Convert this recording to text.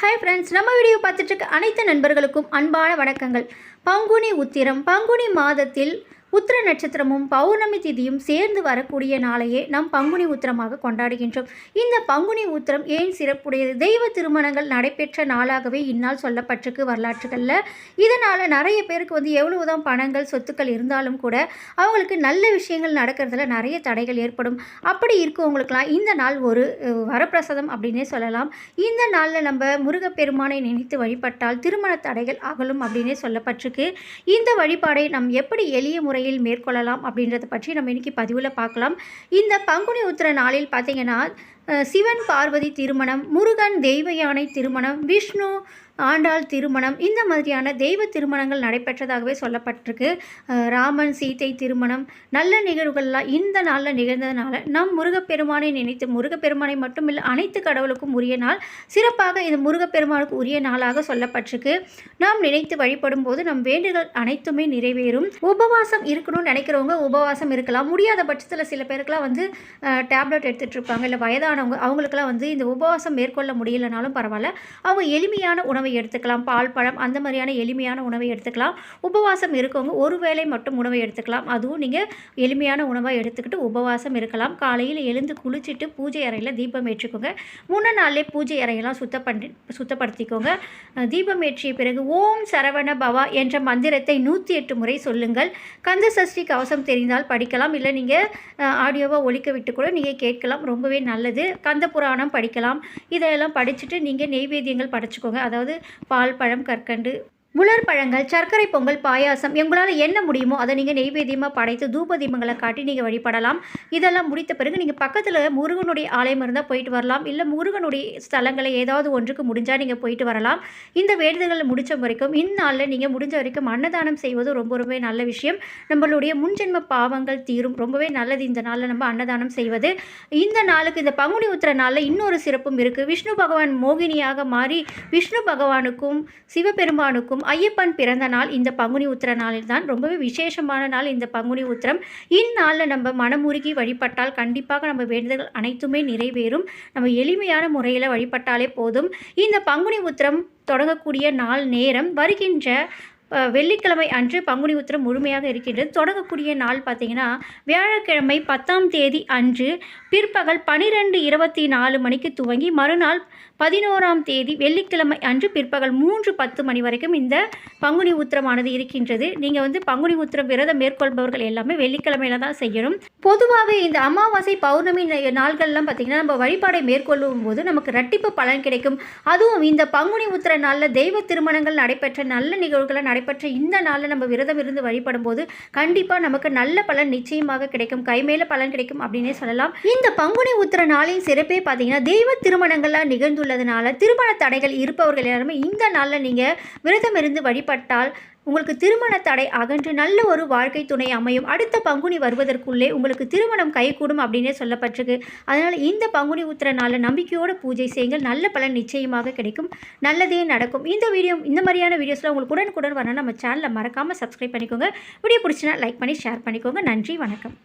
Hi friends நம்ம video பார்த்துட்டு இருக்க அனைத்து நண்பர்களுக்கும் அன்பான வணக்கங்கள். பங்குனி உத்திரம் பங்குனி மாதத்தில் உத்திர நட்சத்திரமும் பௌர்ணமி திதியும் சேர்ந்து வரக்கூடிய நாளையே நாம் பங்குனி உத்திரமாக கொண்டாடுகின்றோம். இந்த பங்குனி உத்திரம் ஏன் சிறப்புடையது? தெய்வ திருமணங்கள் நடைபெற்ற நாளாகவே இந்நாள் சொல்லப்பட்டிருக்கு வரலாற்றுகளில். இதனால் நிறைய பேருக்கு வந்து எவ்வளவுதான் பணங்கள் சொத்துக்கள் இருந்தாலும் கூட அவங்களுக்கு நல்ல விஷயங்கள் நடக்கிறதுல நிறைய தடைகள் ஏற்படும். அப்படி இருக்கவங்களுக்கெல்லாம் இந்த நாள் ஒரு வரப்பிரசாதம் அப்படின்னே சொல்லலாம். இந்த நாளில் நம்ம முருகப்பெருமானை நினைத்து வழிபட்டால் திருமண தடைகள் அகலும் அப்படின்னே சொல்லப்பட்டிருக்கு. இந்த வழிபாடை நம் எப்படி எளிய முறை முறையில் மேற்கொள்ளலாம் அப்படின்றத பற்றி நம்ம இன்னைக்கு பதிவில் பார்க்கலாம். இந்த பங்குனி உத்திர நாளில் பார்த்தீங்கன்னா சிவன் பார்வதி திருமணம் முருகன் தெய்வ யானை திருமணம் விஷ்ணு ஆண்டாள் திருமணம் இந்த மாதிரியான தெய்வ திருமணங்கள் நடைபெற்றதாகவே சொல்லப்பட்டிருக்கு. ராமன் சீதை திருமணம் நல்ல நிகழ்வுகள்லாம் இந்த நாளில் நிகழ்ந்ததுனால நம் முருகப்பெருமானை நினைத்து முருகப்பெருமானை மட்டுமில்லை அனைத்து கடவுளுக்கும் உரிய நாள் சிறப்பாக இது முருகப்பெருமானுக்கு உரிய நாளாக சொல்லப்பட்டிருக்கு. நாம் நினைத்து வழிபடும் போது நம் வேண்டுதல் அனைத்துமே நிறைவேறும். உபவாசம் இருக்கணும்னு நினைக்கிறவங்க உபவாசம் இருக்கலாம். முடியாத பட்சத்தில் சில பேருக்குலாம் வந்து டேப்லெட் எடுத்துகிட்டு இருப்பாங்க. இல்லை வயதானவங்க அவங்களுக்குலாம் வந்து இந்த உபவாசம் மேற்கொள்ள முடியலனாலும் பரவாயில்ல. அவங்க எளிமையான உணவை எடுத்துக்கலாம் பால் பழம் அந்த மாதிரியான எளிமையான உணவை எடுத்துக்கலாம். உபவாசம் இருக்கவங்க ஒரு வேளை மட்டும் உணவை எடுத்துக்கலாம். அதுவும் நீங்கள் எளிமையான உணவை எடுத்துக்கிட்டு உபவாசம் இருக்கலாம். காலையில் எழுந்து குளிச்சுட்டு பூஜை அறையில் தீபம் ஏற்றிக்கோங்க. முன்ன நாளே பூஜை அறையெல்லாம் சுத்தம் பண்ணி சுத்தப்படுத்திக்கோங்க தீபம் ஏற்றிய பிறகு ஓம் சரவண பவா என்ற மந்திரத்தை நூற்றி எட்டு முறை சொல்லுங்கள். கந்த சஷ்டி கவசம் தெரிந்தால் படிக்கலாம். இல்லை நீங்கள் ஆடியோவாக ஒழிக்க விட்டு கூட நீங்கள் கேட்கலாம். ரொம்பவே நல்லது. கந்த புராணம் படிக்கலாம். இதெல்லாம் படிச்சுட்டு நீங்கள் நெய்வேத்தியங்கள் படைச்சிக்கோங்க. அதாவது பால் பழம் கற்கண்டு உலர் பழங்கள் சர்க்கரை பொங்கல் பாயாசம் எங்களால் என்ன முடியுமோ அதை நீங்கள் நெய்வேத்தியமாக படைத்து தூப தீபங்களை காட்டி நீங்கள் வழிபடலாம். இதெல்லாம் முடித்த பிறகு நீங்கள் பக்கத்தில் முருகனுடைய ஆலயம் இருந்தால் போயிட்டு வரலாம். இல்லை முருகனுடைய ஸ்தலங்களை ஏதாவது ஒன்றுக்கு முடிஞ்சால் நீங்கள் போயிட்டு வரலாம். இந்த வேண்டுதல்களை முடித்த வரைக்கும் இந்நாளில் நீங்கள் முடிஞ்ச வரைக்கும் அன்னதானம் செய்வது ரொம்ப ரொம்பவே நல்ல விஷயம். நம்மளுடைய முன்ஜென்ம பாவங்கள் தீரும். ரொம்பவே நல்லது இந்த நாளில் நம்ம அன்னதானம் செய்வது. இந்த நாளுக்கு இந்த பங்குனி உத்திர நாளில் இன்னொரு சிறப்பும் இருக்குது விஷ்ணு பகவான் மோகினியாக மாறி விஷ்ணு பகவானுக்கும் சிவபெருமானுக்கும் ஐயப்பன் பிறந்த நாள் இந்த பங்குனி உத்திர நாளில் தான் ரொம்பவே விசேஷமான நாள் இந்த பங்குனி உத்திரம். இந்நாளில் நம்ம மனமுருகி வழிபட்டால் கண்டிப்பாக நம்ம வேண்டுதல் அனைத்துமே நிறைவேறும். நம்ம எளிமையான முறையில் வழிபட்டாலே போதும். இந்த பங்குனி உத்திரம் தொடங்கக்கூடிய நாள் நேரம் வருகின்ற வெள்ளிக்கிழமை அன்று பங்குனி உத்திரம் முழுமையாக இருக்கின்றது. தொடங்கக்கூடிய நாள் பார்த்தீங்கன்னா வியாழக்கிழமை பத்தாம் தேதி அன்று பிற்பகல் பனிரெண்டு இருபத்தி நாலு மணிக்கு துவங்கி மறுநாள் பதினோராம் தேதி வெள்ளிக்கிழமை அன்று பிற்பகல் மூன்று பத்து மணி வரைக்கும் இந்த பங்குனி உத்திரமானது இருக்கின்றது. நீங்கள் வந்து பங்குனி உத்திரம் விரதம் மேற்கொள்பவர்கள் எல்லாமே வெள்ளிக்கிழமையில தான் செய்யணும். பொதுவாகவே இந்த அமாவாசை பௌர்ணமி நாள்கள்லாம் பார்த்திங்கன்னா நம்ம வழிபாடை மேற்கொள்ளும் போது நமக்கு ரட்டிப்பு பலன் கிடைக்கும். அதுவும் இந்த பங்குனி உத்திர நாளில் தெய்வ திருமணங்கள் நடைபெற்ற நல்ல நிகழ்வுகளை நடைபெற்ற இந்த நாளில் நம்ம விரதம் இருந்து வழிபடும் போது கண்டிப்பாக நமக்கு நல்ல பலன் நிச்சயமாக கிடைக்கும். கைமேல பலன் கிடைக்கும் அப்படின்னே சொல்லலாம். இந்த பங்குனி உத்திர நாளின் சிறப்பே பார்த்தீங்கன்னா தெய்வ திருமணங்கள்லாம் நிகழ்ந்துள்ளதுனால திருமண தடைகள் இருப்பவர்கள் எல்லாருமே இந்த நாளில் நீங்கள் விரதம் இருந்து வழிபட்டால் உங்களுக்கு திருமண தடை அகன்று நல்ல ஒரு வாழ்க்கை துணை அமையும். அடுத்த பங்குனி வருவதற்குள்ளே உங்களுக்கு திருமணம் கைகூடும் அப்படின்னே சொல்லப்பட்டிருக்கு. அதனால் இந்த பங்குனி உத்திர நாளில் நம்பிக்கையோடு பூஜை செய்யுங்கள். நல்ல பலன் நிச்சயமாக கிடைக்கும். நல்லதே நடக்கும். இந்த வீடியோ இந்த மாதிரியான வீடியோஸில் உங்களுக்கு உடனுக்குடன் வரணும். நம்ம சேனலை மறக்காமல் சப்ஸ்கிரைப் பண்ணிக்கோங்க. வீடியோ பிடிச்சினா லைக் பண்ணி ஷேர் பண்ணிக்கோங்க. நன்றி வணக்கம்.